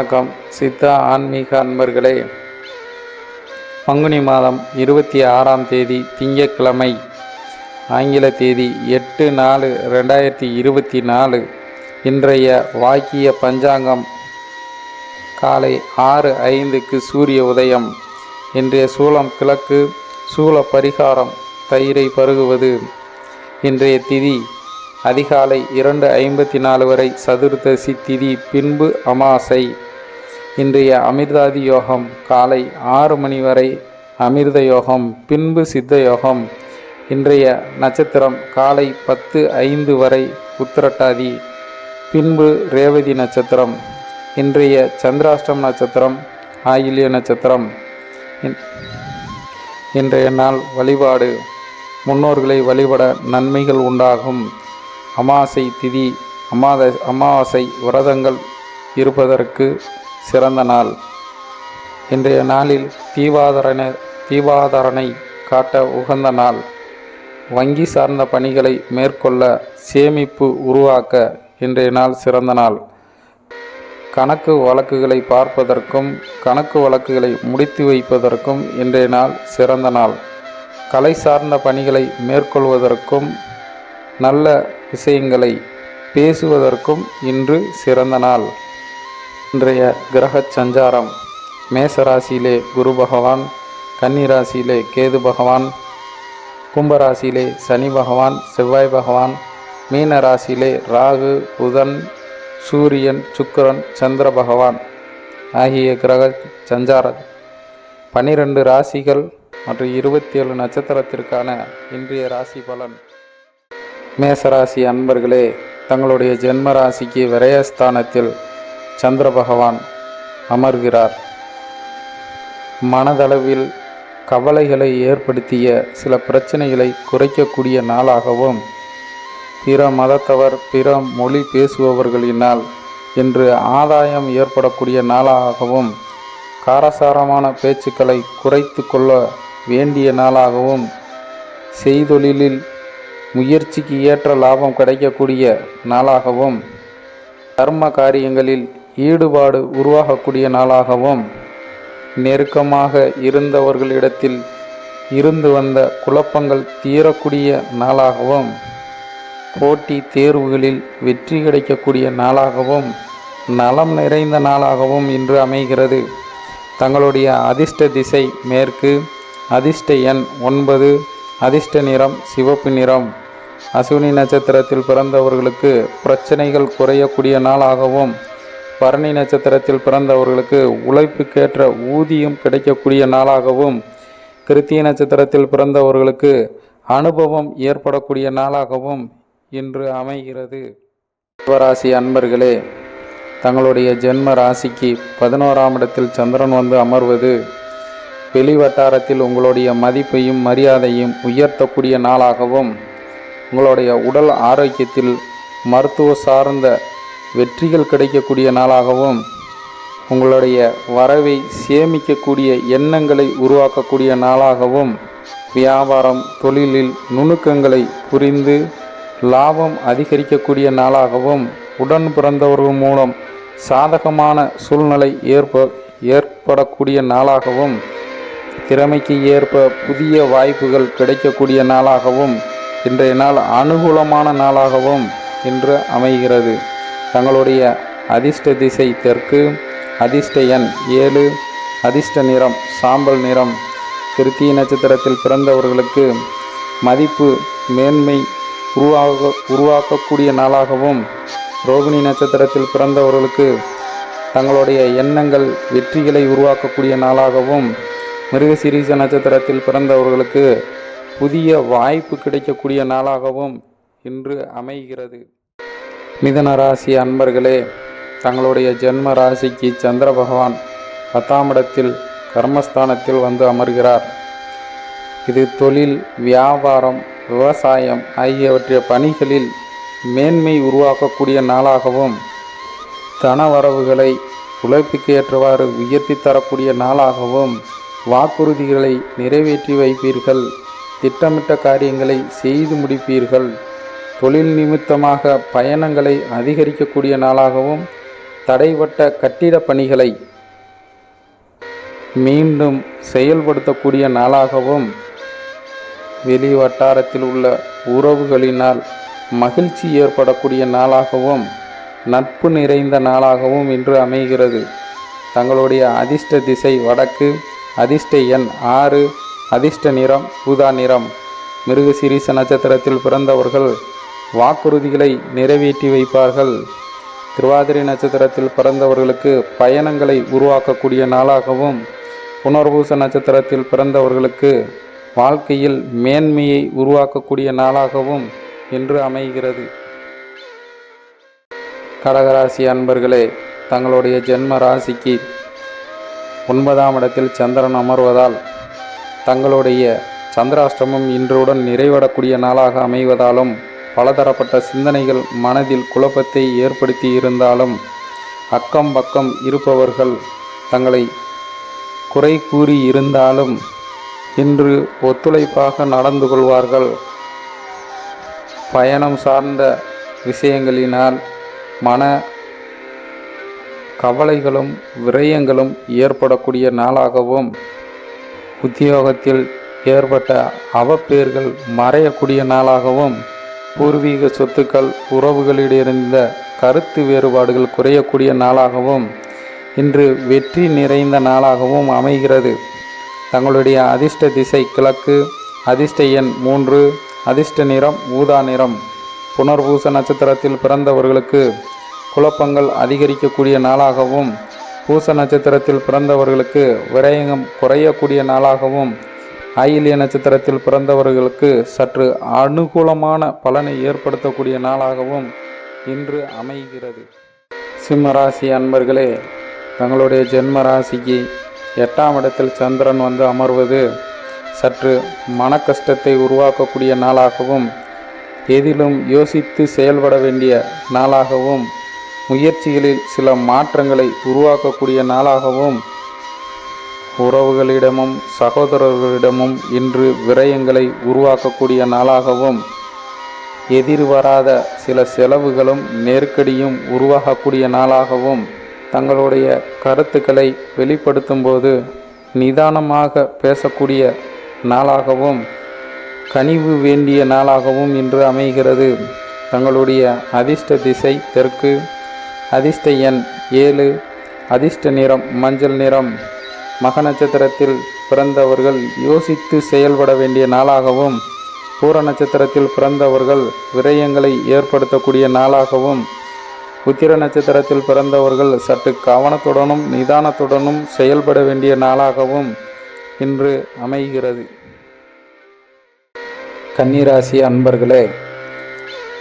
வணக்கம். சித்தா ஆன்மீக அன்பர்களே பங்குனி மாதம் இருபத்தி ஆறாம் தேதி திங்கக்கிழமை ஆங்கில தேதி எட்டு நாலு ரெண்டாயிரத்தி இருபத்தி நாலு இன்றைய வாக்கிய பஞ்சாங்கம் காலை ஆறு ஐந்துக்கு சூரிய உதயம். இன்றைய சூளம் கிழக்கு சூல பரிகாரம் தயிரை பருகுவது. இன்றைய திதி அதிகாலை இரண்டு ஐம்பத்தி நாலு வரை சதுர்தசி திதி பின்பு அமாசை. இன்றைய அமிர்தாதி யோகம் காலை ஆறு மணி வரை அமிர்த யோகம் பின்பு சித்த யோகம் இன்றைய நட்சத்திரம் காலை பத்து ஐந்து வரை உத்திரட்டாதி பின்பு ரேவதி நட்சத்திரம். இன்றைய சந்திராஷ்டம் நட்சத்திரம் ஆயில்ய நட்சத்திரம். இன்- இன்றைய நாள் வழிபாடு. முன்னோர்களை வழிபட நன்மைகள் உண்டாகும். அமாவாசை திதி அமாத அமாவாசை விரதங்கள் இருப்பதற்கு சிறந்த நாள். இன்றைய நாளில் தீபாதரண தீபாதரணை காட்ட உகந்த நாள். வங்கி சார்ந்த பணிகளை மேற்கொள்ள சேமிப்பு உருவாக்க இன்றைய நாள் சிறந்த நாள். கணக்கு வழக்குகளை பார்ப்பதற்கும் கணக்கு வழக்குகளை முடித்து வைப்பதற்கும் இன்றைய நாள் சிறந்த நாள். கலை சார்ந்த பணிகளை மேற்கொள்வதற்கும் நல்ல விஷயங்களை பேசுவதற்கும் இன்று சிறந்த நாள். இன்றைய கிரக சஞ்சாரம். மேசராசியிலே குரு பகவான் கன்னிராசியிலே கேது பகவான் கும்பராசியிலே சனி பகவான் செவ்வாய் பகவான் மீன ராசியிலே ராகு புதன் சூரியன் சுக்கிரன் சந்திர பகவான் ஆகிய கிரக சஞ்சார பனிரெண்டு ராசிகள் மற்றும் இருபத்தி ஏழு நட்சத்திரத்திற்கான இன்றைய ராசி பலன். மேசராசி அன்பர்களே தங்களுடைய ஜென்ம ராசிக்கு விரயஸ்தானத்தில் சந்திர பகவான் அமர்கிறார். மனதளவில் கவலைகளை ஏற்படுத்திய சில பிரச்சனைகளை குறைக்கக்கூடிய நாளாகவும் பிற மதத்தவர் பிற மொழி பேசுபவர்களினால் என்று ஆதாயம் ஏற்படக்கூடிய நாளாகவும் காரசாரமான பேச்சுக்களை குறைத்து கொள்ள வேண்டிய நாளாகவும் செய்தொழிலில் முயற்சிக்கு ஏற்ற லாபம் கிடைக்கக்கூடிய நாளாகவும் கர்ம காரியங்களில் ஈடுபாடு உருவாகக்கூடிய நாளாகவும் நெருக்கமாக இருந்தவர்களிடத்தில் இருந்து வந்த குழப்பங்கள் தீரக்கூடிய நாளாகவும் போட்டி தேர்வுகளில் வெற்றி கிடைக்கக்கூடிய நாளாகவும் நலம் நிறைந்த நாளாகவும் இன்று அமைகிறது. தங்களுடைய அதிர்ஷ்ட திசை மேற்கு அதிர்ஷ்ட எண் ஒன்பது அதிர்ஷ்ட நிறம் சிவப்பு நிறம். அசுவினி நட்சத்திரத்தில் பிறந்தவர்களுக்கு பிரச்சனைகள் குறையக்கூடிய நாளாகவும் பரணி நட்சத்திரத்தில் பிறந்தவர்களுக்கு உழைப்புக்கேற்ற ஊதியம் கிடைக்கக்கூடிய நாளாகவும் கிருத்திய நட்சத்திரத்தில் பிறந்தவர்களுக்கு அனுபவம் ஏற்படக்கூடிய நாளாகவும் இன்று அமைகிறது. சிவராசி அன்பர்களே தங்களுடைய ஜென்ம ராசிக்கு பதினோராம் இடத்தில் சந்திரன் வந்து அமர்வது வெளி வட்டாரத்தில் உங்களுடைய மதிப்பையும் மரியாதையும் உயர்த்தக்கூடிய நாளாகவும் உங்களுடைய உடல் ஆரோக்கியத்தில் மருத்துவ சார்ந்த வெற்றிகள் கிடைக்கக்கூடிய நாளாகவும் உங்களுடைய வரவை சேமிக்கக்கூடிய எண்ணங்களை உருவாக்கக்கூடிய நாளாகவும் வியாபாரம் தொழிலில் நுணுக்கங்களை புரிந்து லாபம் அதிகரிக்கக்கூடிய நாளாகவும் உடன் பிறந்தவர்கள் மூலம் சாதகமான சூழ்நிலை ஏற்ப ஏற்படக்கூடிய நாளாகவும் திறமைக்கு ஏற்ப புதிய வாய்ப்புகள் கிடைக்கக்கூடிய நாளாகவும் இன்றைய நாள் அனுகூலமான நாளாகவும் இன்று அமைகிறது. தங்களுடைய அதிர்ஷ்ட திசை தெற்கு அதிர்ஷ்ட எண் ஏழு அதிர்ஷ்ட நிறம் சாம்பல் நிறம். கிருத்திய நட்சத்திரத்தில் பிறந்தவர்களுக்கு மதிப்பு மேன்மை உருவாக உருவாக்கக்கூடிய நாளாகவும் ரோகிணி நட்சத்திரத்தில் பிறந்தவர்களுக்கு தங்களுடைய எண்ணங்கள் வெற்றிகளை உருவாக்கக்கூடிய நாளாகவும் மிருகசிரீச நட்சத்திரத்தில் பிறந்தவர்களுக்கு புதிய வாய்ப்பு கிடைக்கக்கூடிய நாளாகவும் இன்று அமைகிறது. மிதன ராசி அன்பர்களே தங்களுடைய ஜென்ம ராசிக்கு சந்திர பகவான் பத்தாம் இடத்தில் கர்மஸ்தானத்தில் வந்து அமர்கிறார். இது தொழில் வியாபாரம் விவசாயம் ஆகியவற்றை பணிகளில் மேன்மை உருவாக்கக்கூடிய நாளாகவும் தன வரவுகளை உழைப்புக்கு ஏற்றவாறு உயர்த்தி தரக்கூடிய நாளாகவும் வாக்குறுதிகளை நிறைவேற்றி வைப்பீர்கள். திட்டமிட்ட காரியங்களை செய்து முடிப்பீர்கள். தொழில் நிமித்தமாக பயணங்களை அதிகரிக்கக்கூடிய நாளாகவும் தடைப்பட்ட கட்டிடப் பணிகளை மீண்டும் செயல்படுத்தக்கூடிய நாளாகவும் வெளி வட்டாரத்தில் உள்ள உறவுகளினால் மகிழ்ச்சி ஏற்படக்கூடிய நாளாகவும் நட்பு நிறைந்த நாளாகவும் இன்று அமைகிறது. தங்களுடைய அதிர்ஷ்ட திசை வடக்கு அதிர்ஷ்ட எண் ஆறு அதிர்ஷ்ட நிறம் ஊதா நிறம். மிருகசீரிச நட்சத்திரத்தில் பிறந்தவர்கள் வாக்குறுதிகளை நிறைவேற்றி வைப்பார்கள். திருவாதிரை நட்சத்திரத்தில் பிறந்தவர்களுக்கு பயணங்களை உருவாக்கக்கூடிய நாளாகவும் புனர்பூச நட்சத்திரத்தில் பிறந்தவர்களுக்கு வாழ்க்கையில் மேன்மையை உருவாக்கக்கூடிய நாளாகவும் என்று அமைகிறது. கடகராசி அன்பர்களே தங்களுடைய ஜென்ம ராசிக்கு ஒன்பதாம் இடத்தில் சந்திரன் அமர்வதால் தங்களுடைய சந்திராஷ்டமம் இன்றுடன் நிறைவடக்கூடிய நாளாக அமைவதாலும் பலதரப்பட்ட சிந்தனைகள் மனதில் குழப்பத்தை ஏற்படுத்தி இருந்தாலும் அக்கம் பக்கம் இருப்பவர்கள் தங்களை குறை கூறி இருந்தாலும் இன்று ஒத்துழைப்பாக நடந்து கொள்வார்கள். பயணம் சார்ந்த விஷயங்களினால் மன கவலைகளும் விரயங்களும் ஏற்படக்கூடிய நாளாகவும் உத்தியோகத்தில் ஏற்பட்ட அவப்பேர்கள் மறையக்கூடிய நாளாகவும் பூர்வீக சொத்துக்கள் உறவுகளிடமிருந்த கருத்து வேறுபாடுகள் குறையக்கூடிய நாளாகவும் இன்று வெற்றி நிறைந்த நாளாகவும் அமைகிறது. தங்களுடைய அதிர்ஷ்ட திசை கிழக்கு அதிர்ஷ்ட எண் மூன்று அதிர்ஷ்ட நிறம் ஊதா நிறம். புனர்பூச நட்சத்திரத்தில் பிறந்தவர்களுக்கு குழப்பங்கள் அதிகரிக்கக்கூடிய நாளாகவும் பூச நட்சத்திரத்தில் பிறந்தவர்களுக்கு விரயம் குறையக்கூடிய நாளாகவும் ஆயிலிய நட்சத்திரத்தில் பிறந்தவர்களுக்கு சற்று அனுகூலமான பலனை ஏற்படுத்தக்கூடிய நாளாகவும் இன்று அமைகிறது. சிம்ம ராசி அன்பர்களே தங்களுடைய ஜென்ம ராசிக்கு எட்டாம் இடத்தில் சந்திரன் வந்து அமர்வது சற்று மன கஷ்டத்தை உருவாக்கக்கூடிய நாளாகவும் எதிலும் யோசித்து செயல்பட வேண்டிய நாளாகவும் முயற்சிகளில் சில மாற்றங்களை உருவாக்கக்கூடிய நாளாகவும் உறவுகளிடமும் சகோதரர்களிடமும் இன்று விரயங்களை உருவாக்கக்கூடிய நாளாகவும் எதிர்வராத சில செலவுகளும் நெருக்கடியும் உருவாகக்கூடிய நாளாகவும் தங்களுடைய கருத்துக்களை வெளிப்படுத்தும்போது நிதானமாக பேசக்கூடிய நாளாகவும் கனிவு வேண்டிய நாளாகவும் இன்று அமைகிறது. தங்களுடைய அதிர்ஷ்ட திசை தெற்கு அதிர்ஷ்ட எண் ஏழு அதிர்ஷ்ட நிறம் மஞ்சள் நிறம். மக நட்சத்திரத்தில் பிறந்தவர்கள் யோசித்து செயல்பட வேண்டிய நாளாகவும் பூர நட்சத்திரத்தில் பிறந்தவர்கள் விரயங்களை ஏற்படுத்தக்கூடிய நாளாகவும் உத்திர நட்சத்திரத்தில் பிறந்தவர்கள் சற்று கவனத்துடனும் நிதானத்துடனும் செயல்பட வேண்டிய நாளாகவும் இன்று அமைகிறது. கன்னிராசி அன்பர்களே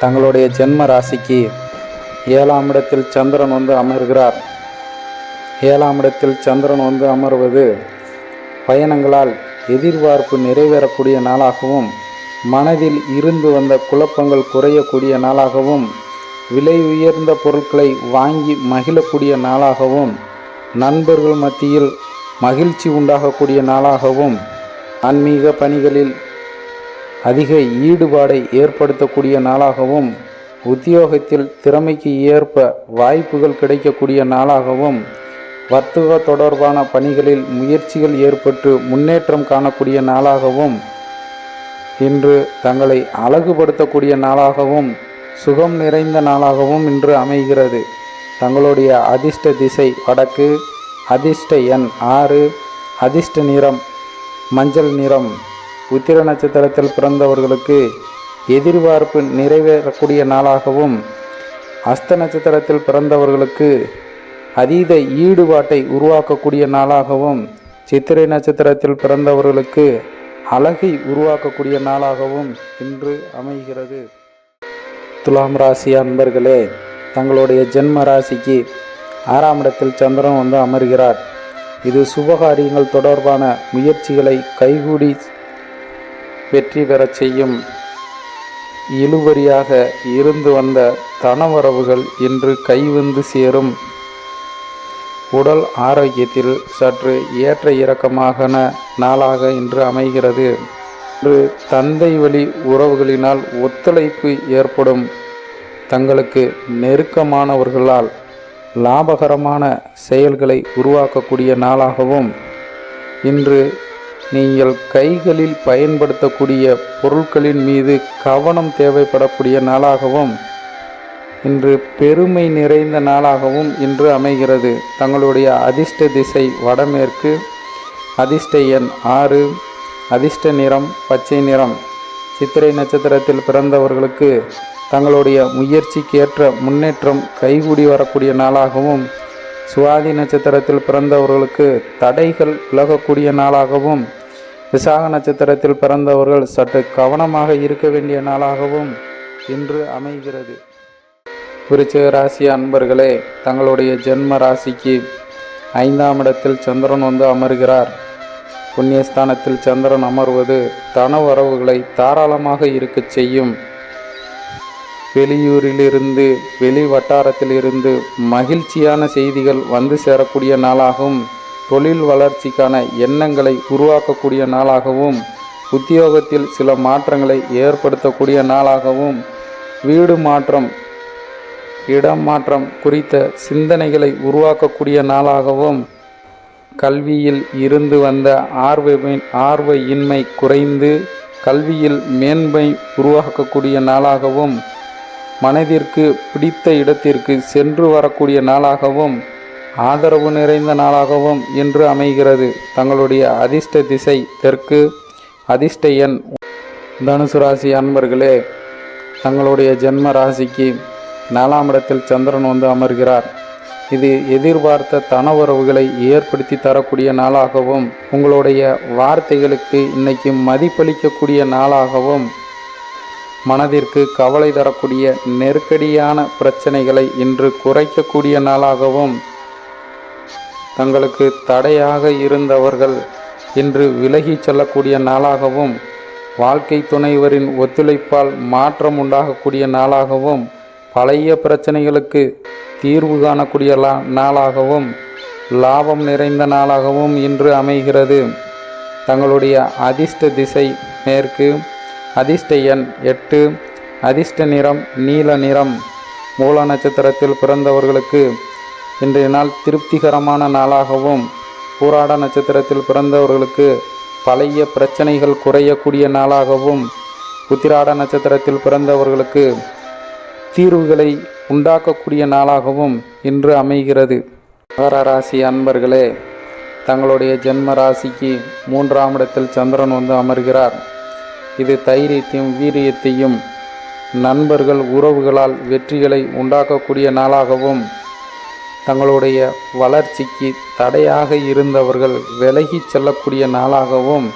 தங்களுடைய ஜென்ம ராசிக்கு ஏழாம் இடத்தில் சந்திரன் வந்து அமர்கிறார். ஏழாம் இடத்தில் சந்திரன் வந்து அமர்வது பயணங்களால் எதிர்பார்ப்பு நிறைவேறக்கூடிய நாளாகவும் மனதில் இருந்து வந்த குழப்பங்கள் குறையக்கூடிய நாளாகவும் விலை உயர்ந்த பொருட்களை வாங்கி மகிழக்கூடிய நாளாகவும் நண்பர்கள் மத்தியில் மகிழ்ச்சி உண்டாகக்கூடிய நாளாகவும் ஆன்மீக பணிகளில் அதிக ஈடுபாடை ஏற்படுத்தக்கூடிய நாளாகவும் உத்தியோகத்தில் திறமைக்கு ஏற்ப வாய்ப்புகள் கிடைக்கக்கூடிய நாளாகவும் வர்த்தக தொடர்பான பணிகளில் முயற்சிகள் ஏற்பட்டு முன்னேற்றம் காணக்கூடிய நாளாகவும் இன்று தங்களை அழகுபடுத்தக்கூடிய நாளாகவும் சுகம் நிறைந்த நாளாகவும் இன்று அமைகிறது. தங்களுடைய அதிர்ஷ்ட திசை வடக்கு அதிர்ஷ்ட எண் ஆறு அதிர்ஷ்ட நிறம் மஞ்சள் நிறம். உத்திர நட்சத்திரத்தில் பிறந்தவர்களுக்கு எதிர்பார்ப்பு நிறைவேறக்கூடிய நாளாகவும் அஸ்த நட்சத்திரத்தில் பிறந்தவர்களுக்கு அதீத ஈடுபாட்டை உருவாக்கக்கூடிய நாளாகவும் சித்திரை நட்சத்திரத்தில் பிறந்தவர்களுக்கு அழகை உருவாக்கக்கூடிய நாளாகவும் இன்று அமைகிறது. துலாம் ராசி அன்பர்களே தங்களுடைய ஜென்ம ராசிக்கு ஆறாம் இடத்தில் சந்திரன் வந்து அமர்கிறார். இது சுபகாரியங்கள் தொடர்பான முயற்சிகளை கைகூடி வெற்றி பெறச் செய்யும் இழுபறியாக இருந்து வந்த தனவரவுகள் இன்று கைவந்து சேரும். உடல் ஆரோக்கியத்தில் சற்று ஏற்ற இறக்கமான நாளாக இன்று அமைகிறது. இன்று தந்தை வழி உறவுகளினால் ஒத்துழைப்பு ஏற்படும். தங்களுக்கு நெருக்கமானவர்களால் லாபகரமான செயல்களை உருவாக்கக்கூடிய நாளாகவும் இன்று நீங்கள் கைகளில் பயன்படுத்தக்கூடிய பொருட்களின் மீது கவனம் தேவைப்படக்கூடிய நாளாகவும் இன்று பெருமை நிறைந்த நாளாகவும் இன்று அமைகிறது. தங்களுடைய அதிர்ஷ்ட திசை வடமேற்கு. அதிர்ஷ்ட எண் ஆறு. அதிர்ஷ்ட நிறம் பச்சை நிறம். சித்திரை நட்சத்திரத்தில் பிறந்தவர்களுக்கு தங்களுடைய முயற்சிக்கேற்ற முன்னேற்றம் கைகூடி வரக்கூடிய நாளாகவும் சுவாதி நட்சத்திரத்தில் பிறந்தவர்களுக்கு தடைகள் விலகக்கூடிய நாளாகவும் விசாக நட்சத்திரத்தில் பிறந்தவர்கள் சற்று கவனமாக இருக்க வேண்டிய நாளாகவும் இன்று அமைகிறது. விருச்சிக ராசி அன்பர்களே தங்களுடைய ஜென்ம ராசிக்கு ஐந்தாம் இடத்தில் சந்திரன் வந்து அமர்கிறார். புண்ணியஸ்தானத்தில் சந்திரன் அமர்வது தன வரவுகளை தாராளமாக இருக்கச் செய்யும். வெளியூரிலிருந்து வெளி வட்டாரத்திலிருந்து மகிழ்ச்சியான செய்திகள் வந்து சேரக்கூடிய நாளாகவும் தொழில் வளர்ச்சிக்கான எண்ணங்களை உருவாக்கக்கூடிய நாளாகவும் உத்தியோகத்தில் சில மாற்றங்களை ஏற்படுத்தக்கூடிய நாளாகவும் வீடு மாற்றம் இடம் மாற்றம் குறித்த சிந்தனைகளை உருவாக்கக்கூடிய நாளாகவும் கல்வியில் இருந்து வந்த ஆர்வமின் ஆர்வ இன்மை குறைந்து கல்வியில் மேன்மை உருவாக்கக்கூடிய நாளாகவும் மனதிற்கு பிடித்த இடத்திற்கு சென்று வரக்கூடிய நாளாகவும் ஆதரவு நிறைந்த நாளாகவும் என்று அமைகிறது. தங்களுடைய அதிர்ஷ்ட திசை தெற்கு அதிர்ஷ்ட எண் தனுசு ராசி அன்பர்களே தங்களுடைய ஜென்ம ராசிக்கு நாலாம் இடத்தில் சந்திரன் வந்து அமர்கிறார். இது எதிர்பார்த்த தன உறவுகளை ஏற்படுத்தி தரக்கூடிய நாளாகவும் உங்களுடைய வார்த்தைகளுக்கு இன்னைக்கு மதிப்பளிக்கக்கூடிய நாளாகவும் மனதிற்கு கவலை தரக்கூடிய நெருக்கடியான பிரச்சனைகளை இன்று குறைக்கக்கூடிய நாளாகவும் தங்களுக்கு தடையாக இருந்தவர்கள் இன்று விலகி செல்லக்கூடிய நாளாகவும் வாழ்க்கை துணைவரின் ஒத்துழைப்பால் மாற்றம் உண்டாகக்கூடிய நாளாகவும் பழைய பிரச்சனைகளுக்கு தீர்வு காணக்கூடிய நாளாகவும் லாபம் நிறைந்த நாளாகவும் இன்று அமைகிறது. தங்களுடைய அதிர்ஷ்ட திசை மேற்கு அதிர்ஷ்ட எண் எட்டு அதிர்ஷ்ட நிறம் நீல நிறம். மூல நட்சத்திரத்தில் பிறந்தவர்களுக்கு இன்றைய நாள் திருப்திகரமான நாளாகவும் பூராட நட்சத்திரத்தில் பிறந்தவர்களுக்கு பழைய பிரச்சனைகள் குறையக்கூடிய நாளாகவும் உத்திராட நட்சத்திரத்தில் பிறந்தவர்களுக்கு தீர்வுகளை உண்டாக்கக்கூடிய நாளாகவும் இன்று அமைகிறது. மகர ராசி அன்பர்களே தங்களுடைய ஜென்ம ராசிக்கு மூன்றாம் இடத்தில் சந்திரன் வந்து அமர்கிறார். இது தைரியத்தையும் வீரியத்தையும் நண்பர்கள் உறவுகளால் வெற்றிகளை உண்டாக்கக்கூடிய நாளாகவும் தங்களுடைய வளர்ச்சிக்கு தடையாக இருந்தவர்கள் விலகிச் செல்லக்கூடிய நாளாகவும்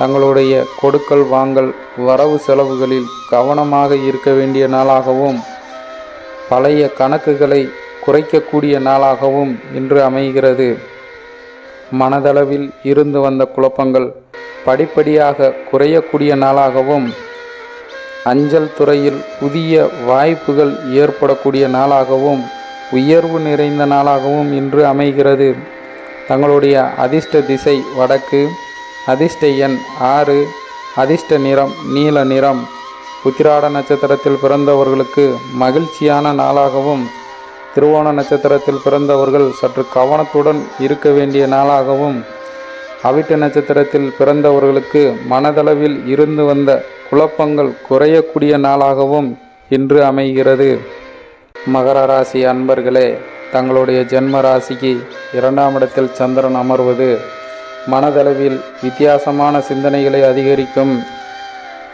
தங்களுடைய கொடுக்கல் வாங்கல் வரவு செலவுகளில் கவனமாக இருக்க வேண்டிய நாளாகவும் பழைய கணக்குகளை குறைக்கக்கூடிய நாளாகவும் இன்று அமைகிறது. மனதளவில் இருந்து வந்த குழப்பங்கள் படிப்படியாக குறையக்கூடிய நாளாகவும் அஞ்சல் துறையில் புதிய வாய்ப்புகள் ஏற்படக்கூடிய நாளாகவும் உயர்வு நிறைந்த நாளாகவும் இன்று அமைகிறது. தங்களுடைய அதிர்ஷ்ட திசை வடக்கு. அதிர்ஷ்ட எண் ஆறு அதிர்ஷ்ட நிறம் நீல நிறம். உத்திராட நட்சத்திரத்தில் பிறந்தவர்களுக்கு மகிழ்ச்சியான நாளாகவும் திருவோண நட்சத்திரத்தில் பிறந்தவர்கள் சற்று கவனத்துடன் இருக்க வேண்டிய நாளாகவும் அவிட்ட நட்சத்திரத்தில் பிறந்தவர்களுக்கு மனதளவில் இருந்து வந்த குழப்பங்கள் குறையக்கூடிய நாளாகவும் இன்று அமைகிறது. மகர ராசி அன்பர்களே தங்களுடைய ஜென்ம ராசிக்கு இரண்டாம் இடத்தில் சந்திரன் அமர்வது மனதளவில் வித்தியாசமான சிந்தனைகளை அதிகரிக்கும்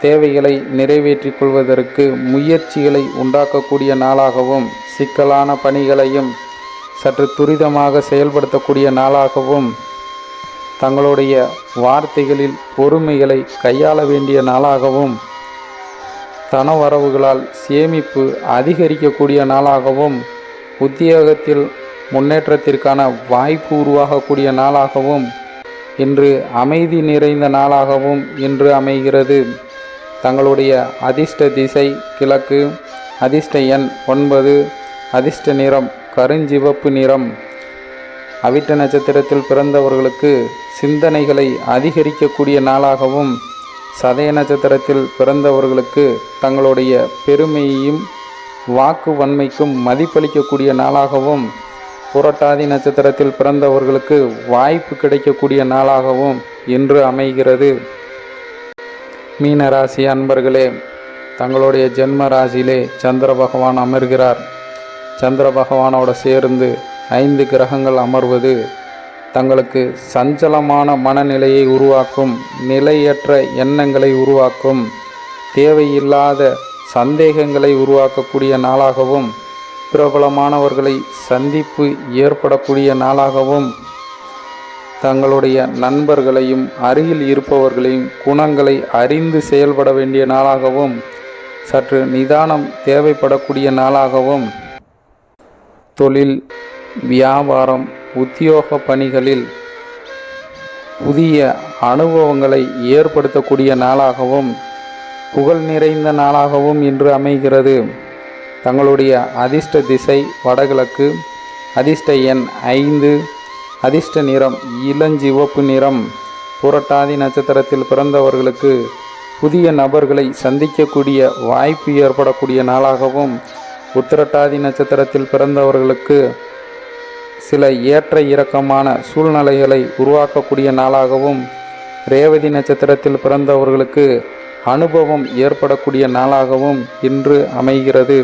தேவைகளை நிறைவேற்றிக் கொள்வதற்கு முயற்சிகளை உண்டாக்கக்கூடிய நாளாகவும் சிக்கலான பணிகளையும் சற்று துரிதமாக செயல்படுத்தக்கூடிய நாளாகவும் தங்களுடைய வார்த்தைகளில் பொறுமைகளை கையாள வேண்டிய நாளாகவும் தனவரவுகளால் சேமிப்பு அதிகரிக்கக்கூடிய நாளாகவும் உத்தியோகத்தில் முன்னேற்றத்திற்கான வாய்ப்பு உருவாகக்கூடிய நாளாகவும் இன்று அமைதி நிறைந்த நாளாகவும் இன்று அமைகிறது. தங்களுடைய அதிர்ஷ்ட திசை கிழக்கு அதிர்ஷ்ட எண் ஒன்பது அதிர்ஷ்ட நிறம் கருஞ்சிவப்பு நிறம். அவிட்ட நட்சத்திரத்தில் பிறந்தவர்களுக்கு சிந்தனைகளை அதிகரிக்கக்கூடிய நாளாகவும் சதய நட்சத்திரத்தில் பிறந்தவர்களுக்கு தங்களுடைய பெருமையையும் வாக்கு வன்மைக்கும் மதிப்பளிக்கக்கூடிய நாளாகவும் புரட்டாதி நட்சத்திரத்தில் பிறந்தவர்களுக்கு வாய்ப்பு கிடைக்கக்கூடிய நாளாகவும் இன்று அமைகிறது. மீனராசி அன்பர்களே தங்களுடைய ஜென்ம ராசியிலே சந்திர பகவான் அமர்கிறார். சந்திர பகவானோட சேர்ந்து ஐந்து கிரகங்கள் அமர்வது தங்களுக்கு சஞ்சலமான மனநிலையை உருவாக்கும் நிலையற்ற எண்ணங்களை உருவாக்கும் தேவையில்லாத சந்தேகங்களை உருவாக்கக்கூடிய நாளாகவும் பிரபலமானவர்களை சந்திப்பு ஏற்படக்கூடிய நாளாகவும் தங்களுடைய நண்பர்களையும் அருகில் இருப்பவர்களையும் குணங்களை அறிந்து செயல்பட வேண்டிய நாளாகவும் சற்று நிதானம் தேவைப்படக்கூடிய நாளாகவும் தொழில் வியாபாரம் உத்தியோக பணிகளில் புதிய அனுபவங்களை ஏற்படுத்தக்கூடிய நாளாகவும் புகழ் நிறைந்த நாளாகவும் இன்று அமைகிறது. தங்களுடைய அதிர்ஷ்ட திசை வடகிழக்கு அதிர்ஷ்ட எண் ஐந்து அதிர்ஷ்ட நிறம் இளஞ்சிவப்பு நிறம். புரட்டாதி நட்சத்திரத்தில் பிறந்தவர்களுக்கு புதிய நபர்களை சந்திக்கக்கூடிய வாய்ப்பு ஏற்படக்கூடிய நாளாகவும் உத்திரட்டாதி நட்சத்திரத்தில் பிறந்தவர்களுக்கு சில ஏற்ற இறக்கமான சூழ்நிலைகளை உருவாக்கக்கூடிய நாளாகவும் ரேவதி நட்சத்திரத்தில் பிறந்தவர்களுக்கு அனுபவம் ஏற்படக்கூடிய நாளாகவும் இன்று அமைகிறது.